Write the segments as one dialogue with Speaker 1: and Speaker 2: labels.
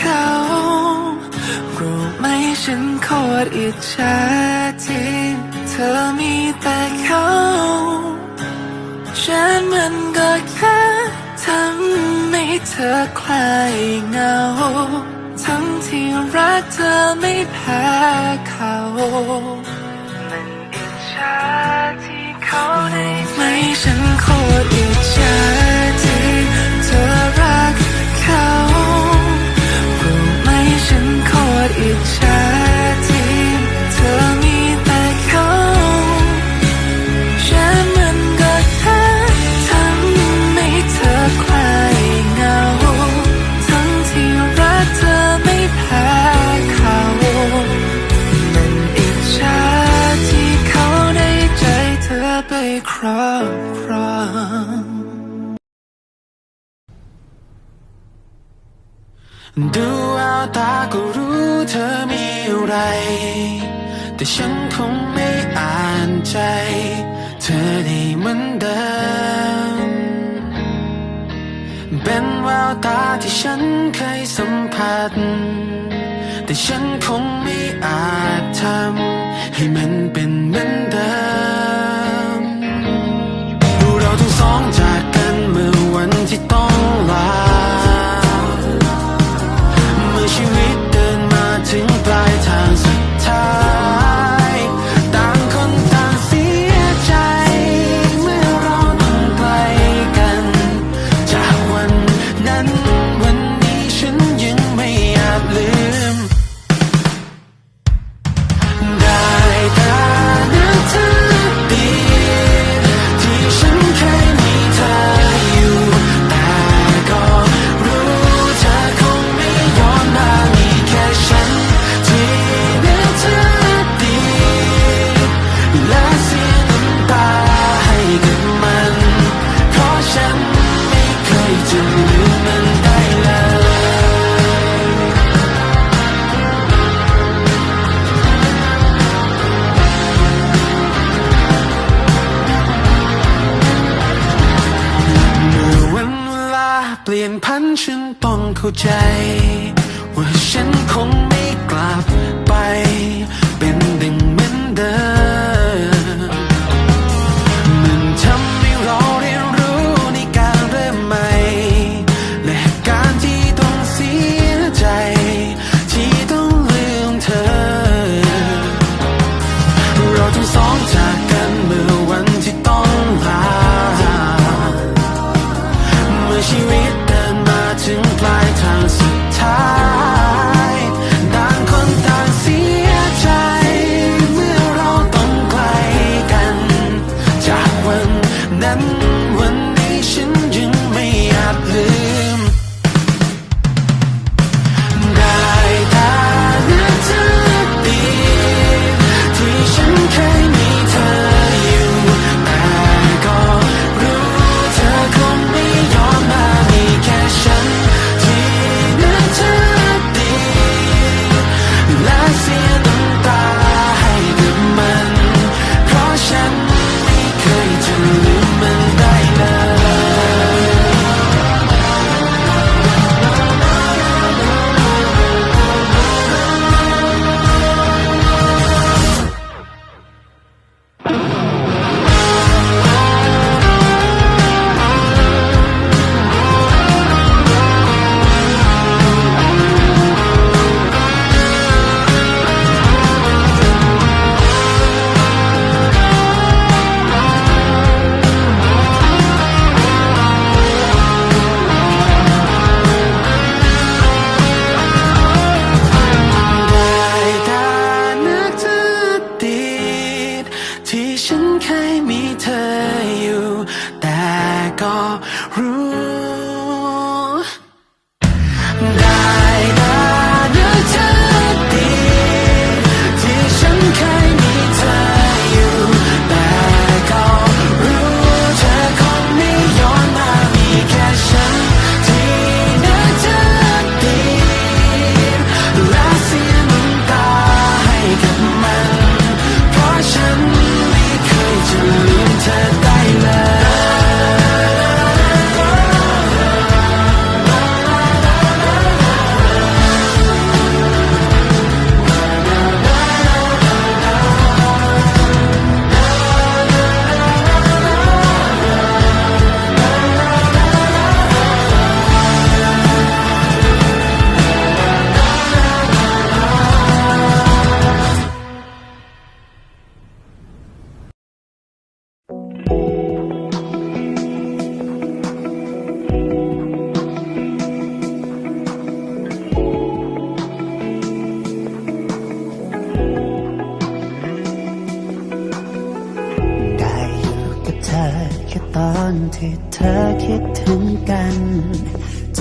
Speaker 1: เขา รู้ไหมฉันโคตรอิจฉาที่เธอมีแต่เขาฉันมันก็แค่ทำให้เธอคลายเหงา ทั้งที่รักเธอไม่แพ้เขามันอิจฉาที่เขาได้ไม่ฉันโคตรอิจฉาที่เธอรักเขา ตาก็รู้เธอมีอะ
Speaker 2: ไร แต่ฉันคงไม่อ่านใจ เธอได้เหมือนเดิม เป็นแววตาที่ฉันเคยสัมผัส แต่ฉันคงไม่อาจทำให้มันเป็นเหมือนเดิม ดูเราทั้งสองใจ escuchar.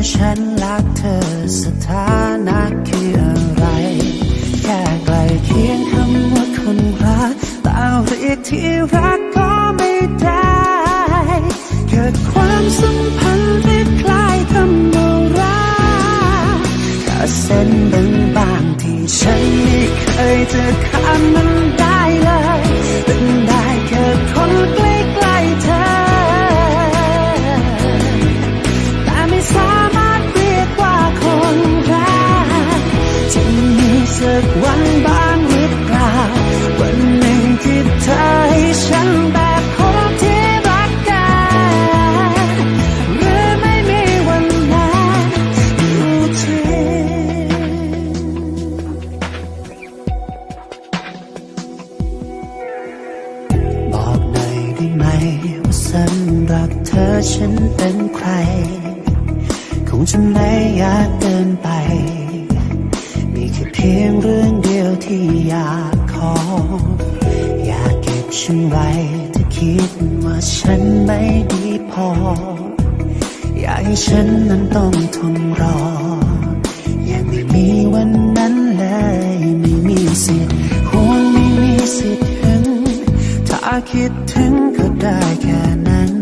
Speaker 3: ว่าฉันรักเธอสถานะคืออะไร แค่ไกลเคียงคำว่าคนรักแต่เรียกที่รักก็ไม่ได้ เกิดความสัมพันธ์ที่คล้ายคำว่ารากแต่เส้นบางบางที่ฉันไม่เคยจะข้ามมันได้เลยเป็นได้แค่คนเกล พียงเรื่องเดียวที่อยากขอ อยากเก็บฉันไว้ถ้าคิดว่าฉันไม่ดีพอ อยากให้ฉันนั้นต้องทนรออยางไม่มีวันนั้นเลยไม่มีสิทธิ์ควงไม่มีสิทธิ์ถึง ถ้าคิดถึงก็ได้แค่นั้น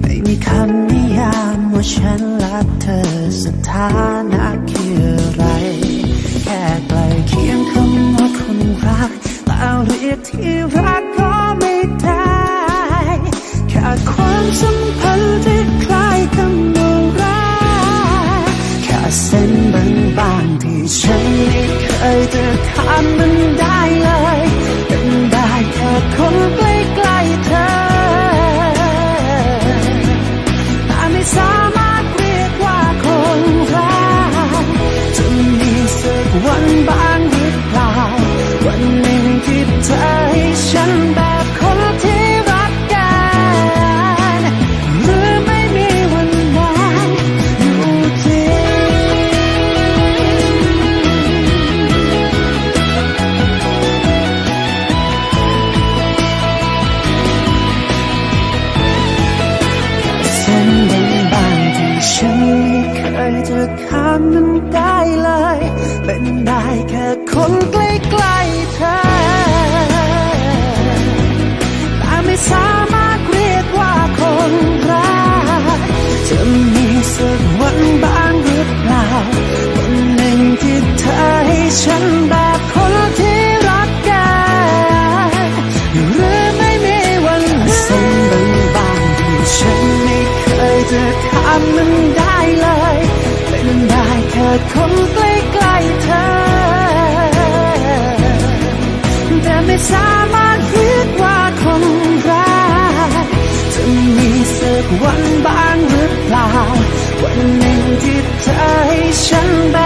Speaker 3: ไม่มีคำนิยามว่าฉันรักเธอสถานะามารถเรียกว่าคนรักจะมีสักวันบ้างหรือเปล่า วันหนึ่งที่เธอให้ฉันแบบคนที่